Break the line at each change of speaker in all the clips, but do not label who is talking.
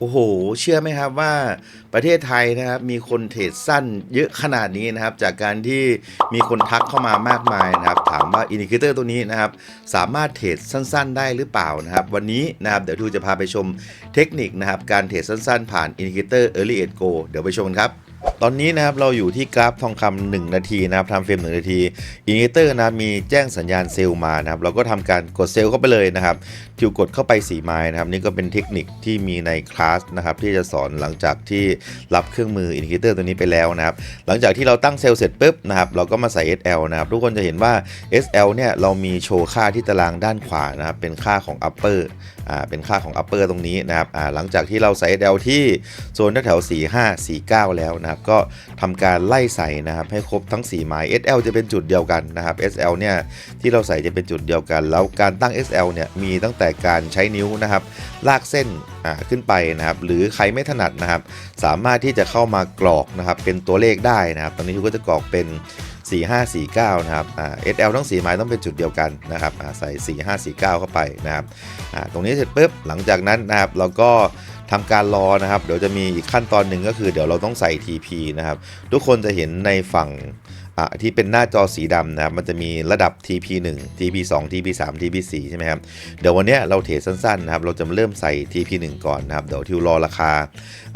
โอ้โห เชื่อไหมครับว่าประเทศไทยนะครับมีคนเทรดสั้นเยอะขนาดนี้นะครับ จากการที่มีคนทักเข้ามามากมายนะครับ ถามว่าอินดิเคเตอร์ตัวนี้นะครับ สามารถเทรดสั้น ๆ ได้หรือเปล่านะครับ วันนี้นะครับเดี๋ยวทูจะพาไปชมเทคนิคนะครับ การเทรดสั้น ๆ ผ่านอินดิเคเตอร์ Early Edge Go เดี๋ยวไปชมกันครับ ตอนนี้นะครับเราอยู่ที่กราฟทองคำ1นาทีนะครับทำเฟรม1นาทีอินดิเคเตอร์นะมีแจ้งสัญญาณเซลล์มานะครับเราก็ทำการกดเซลล์เข้าไปเลยนะครับทิวกดเข้าไป4ไม้นะครับนี่ก็เป็นเทคนิคที่มีในคลาสนะครับที่จะสอนหลังจากที่รับเครื่องมืออินดิเคเตอร์ตัวนี้ไปแล้วนะครับหลังจากที่เราตั้งเซลล์เสร็จปุ๊บนะครับเราก็มาใส่ SL นะครับทุกคนจะเห็นว่า SL เนี่ยเรามีโชว์ค่าที่ตารางด้านขวานะครับเป็นค่าของ upper อ่าเป็นค่าของ upper ตรงนี้นะครับอ่าหลังจากที่เราใส่ SL ที่โซนแถวๆ4 5 4 9 แล้วนะครับก็ทำการไล่ใส่นะครับให้ครบทั้ง 4 ไม้ SL จะเป็นจุดเดียวกันนะครับ SL เนี่ยที่เราใส่จะเป็นจุดเดียวกัน แล้วการตั้ง SL เนี่ยมีตั้งแต่การใช้นิ้วนะครับลากเส้นขึ้นไปนะครับหรือใครไม่ถนัดนะครับ สามารถที่จะเข้ามากรอกนะครับเป็นตัวเลขได้นะครับ ตอนนี้ทุกก็จะกรอกเป็น4549 นะครับอ่า SL ทั้ง 4 ไม้ต้องเป็นจุดเดียวกันนะครับอ่าใส่ 4549 เข้าไปนะครับตรงนี้เสร็จปุ๊บหลังจากนั้นนะครับเราก็ ทำการรอนะครับ เดี๋ยวจะมีอีกขั้นตอนหนึ่งก็คือเดี๋ยวเราต้องใส่ TP นะครับ ทุกคนจะเห็นในฝั่ง อะที่เป็นหน้าจอสีดำนะครับมันจะมีระดับ TP 1 TP 2 TP 3 TP 4 ใช่ไหมครับเดี๋ยววันนี้เราเทรดสั้นๆนะครับเราจะเริ่มใส่ TP 1 ก่อนนะครับเดี๋ยวทิวรอราคา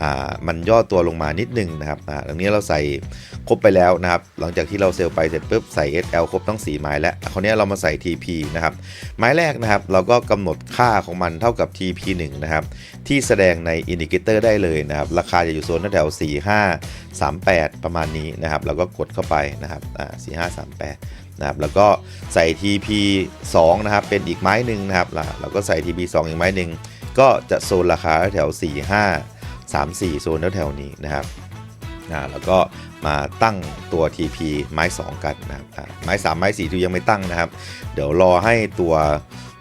อ่ามันย่อตัวลงมานิดนึงนะครับอ่าตรงนี้เราใส่ครบไปแล้วนะครับหลังจากที่เราเซลล์ไปเสร็จปุ๊บใส่ SL ครบทั้ง 4 ไม้แล้วคราวนี้เรามาใส่ TP นะครับไม้แรกนะครับเราก็กำหนดค่าของมันเท่ากับ TP 1 นะครับที่แสดงในอินดิเคเตอร์ได้เลยนะครับราคาจะอยู่โซนแถว4 5 38 ประมาณนี้นะครับแล้วก็กดเข้าไปนะครับอ่ามแปดนะครับแล้วก็ใส่ TP 2นะครับเป็นอีกไม้หนึ่งนะครับแล้วเราก็ใส่ TP 2อีกไม้หนึ่งก็จะโซนราคาแถว 4 5 3 4 โซนแถวๆนี้นะครับ อ่าแล้วก็มาตั้งตัว TP ไม้ 2 กันนะครับไม้ 3 ไม้4ที่ยังไม่ตั้งนะครับ เดี๋ยวรอให้ตัว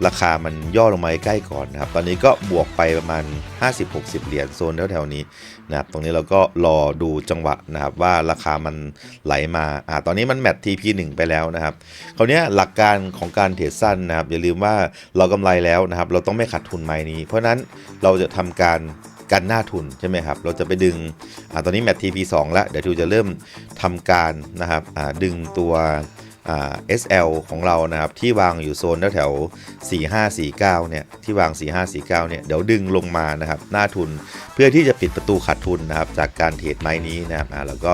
ราคามันย่อลงมาใกล้ก่อนนะครับ ตอนนี้ก็บวกไปประมาณ 50-60 เหรียญโซนแถวๆนี้นะครับ ตรงนี้เราก็รอดูจังหวะนะครับว่าราคามันไหลมาอ่าตอนนี้มันแมท TP 1ไปแล้วนะครับ คราวเนี้ยหลักการของการเทรดสั้นนะครับ อย่าลืมว่าเรากำไรแล้วนะครับ เราต้องไม่ขาดทุนไม้นี้ เพราะฉะนั้นเราจะทำการ กันหน้าทุนใช่ไหมครับ เราจะไปดึงอตอนนี้แมท TP 2แล้วเดี๋ยวทิวจะเริ่มทำการนะครับดึงตัวอ่า SL ของเรานะครับที่วางอยู่โซนแถว4549เนี่ยที่วาง 4549เนี่ยเดี๋ยวดึงลงมานะครับหน้าทุนเพื่อที่จะปิดประตูขาดทุนนะครับจากการเทรดไม้นี้นะครับแล้วก็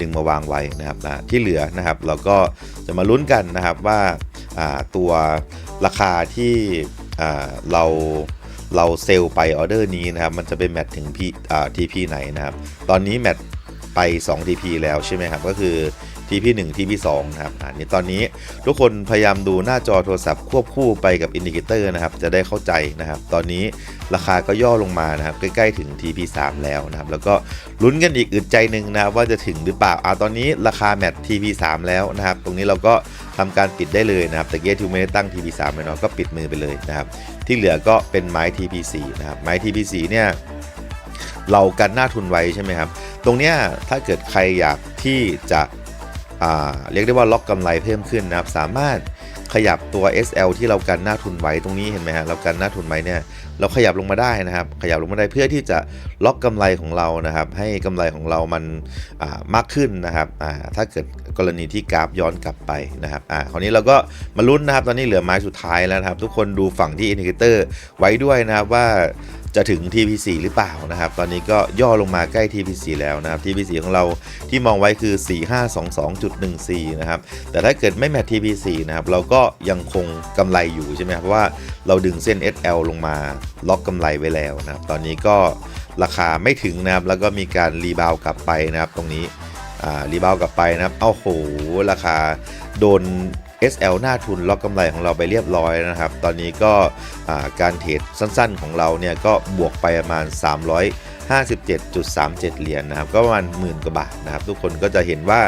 ดึงมาวางไว้นะครับที่เหลือนะครับเราก็จะมาลุ้นกันนะครับว่าตัวราคาที่เรา เราเซลล์ไปออเดอร์นี้นะครับ มันจะเป็นแมทถึง P อ่า TP ไหนนะครับ ตอนนี้แมท ไป 2 TP แล้วใช่ไหมครับ ก็คือ TP 1 TP 2นะครับอันนี้ตอนนี้ทุกคนพยายามดูหน้าจอโทรศัพท์ควบคู่ไปกับอินดิเคเตอร์นะครับ จะได้เข้าใจนะครับ ตอนนี้ราคาก็ย่อลงมานะครับ ใกล้ๆถึง TP 3แล้วนะครับ แล้วก็ลุ้นกันอีกอึดใจหนึ่งนะว่าจะถึงหรือเปล่าอ่าตอนนี้ราคาแมท TP 3แล้วนะครับ ตรงนี้เราก็ทำการปิดได้เลยนะครับ แต่เกียร์ทิวไม่ได้ตั้ง TP 3ไปเนาะก็ปิดมือไปเลยนะครับ ที่เหลือก็เป็นไม้ TP4 นะครับ ไม้ TP4 เนี่ย เรากันหน้าทุนไว้ใช่ไหมครับ ตรงเนี้ยถ้าเกิดใครอยากที่จะเรียกได้ว่าล็อกกำไรเพิ่มขึ้นนะครับ สามารถขยับตัว SL ที่เรากันหน้าทุนไว้ตรงนี้เห็นไหมฮะเรากันหน้าทุนไว้เนี่ยเราขยับลงมาได้นะครับ ขยับลงมาได้เพื่อที่จะล็อกกำไรของเรานะครับ ให้กำไรของเรามันมากขึ้นนะครับถ้าเกิดกรณีที่กราฟย้อนกลับไปนะครับอ่าคราวนี้เราก็มาลุ้นนะครับ ตอนนี้เหลือไม้สุดท้ายแล้วนะครับ ทุกคนดูฝั่งที่อินดิเคเตอร์ไว้ด้วยนะครับว่า จะถึง TP4 หรือเปล่านะครับ ตอนนี้ก็ย่อลงมาใกล้ TP4 แล้วนะครับ TP4 ของเราที่มองไว้คือ 4522.14 นะครับ แต่ถ้าเกิดไม่แมท TP4 นะครับ เราก็ยังคงกำไรอยู่ใช่ไหมครับ เพราะว่าเราดึงเส้น SL ลงมาล็อกกำไรไว้แล้วนะครับ ตอนนี้ก็ราคาไม่ถึงนะครับ แล้วก็มีการรีบาวกลับไปนะครับ ตรงนี้ อ่า รีบาวกลับไปนะครับ เอาโห ราคาโดน SL หน้าทุนล็อกกำไรของเราไปเรียบร้อยนะครับ ตอนนี้ก็การเทรดสั้นๆของเราเนี่ยก็บวกไปประมาณ 357.37 เหรียญนะครับ ก็ประมาณหมื่นกว่าบาทนะครับ ทุกคนก็จะเห็นว่า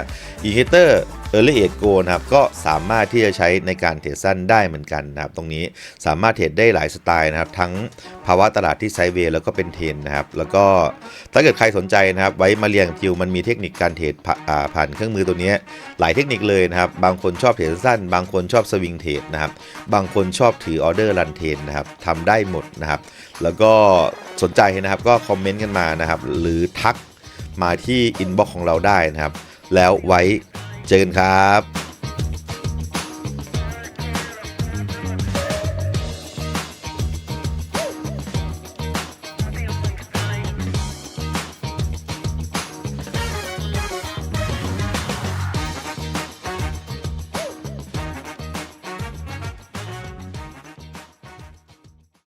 อินดิเกเตอร์ Early Age Go นะครับก็สามารถที่จะใช้ในการเทรดสั้นได้เหมือนกันนะครับ ตรงนี้สามารถเทรดได้หลายสไตล์นะครับ ทั้งภาวะตลาดที่ไซเวย์แล้วก็เป็นเทนนะครับ แล้วก็ถ้าเกิดใครสนใจนะครับ ไว้มาเรียนกับทิวมันมีเทคนิคการเทรดผ่าอ่าผ่านเครื่องมือตัวนี้หลายเทคนิคเลยนะครับ บางคนชอบเทรดสั้น บางคนชอบสวิงเทรดนะครับ บางคนชอบถือออเดอร์รันเทนนะครับทำได้หมดนะครับ แล้วก็สนใจนะครับก็คอมเมนต์กันมานะครับ หรือทักมาที่อินบ็อกของเราได้นะครับ แล้วไว้ เจอกันครับ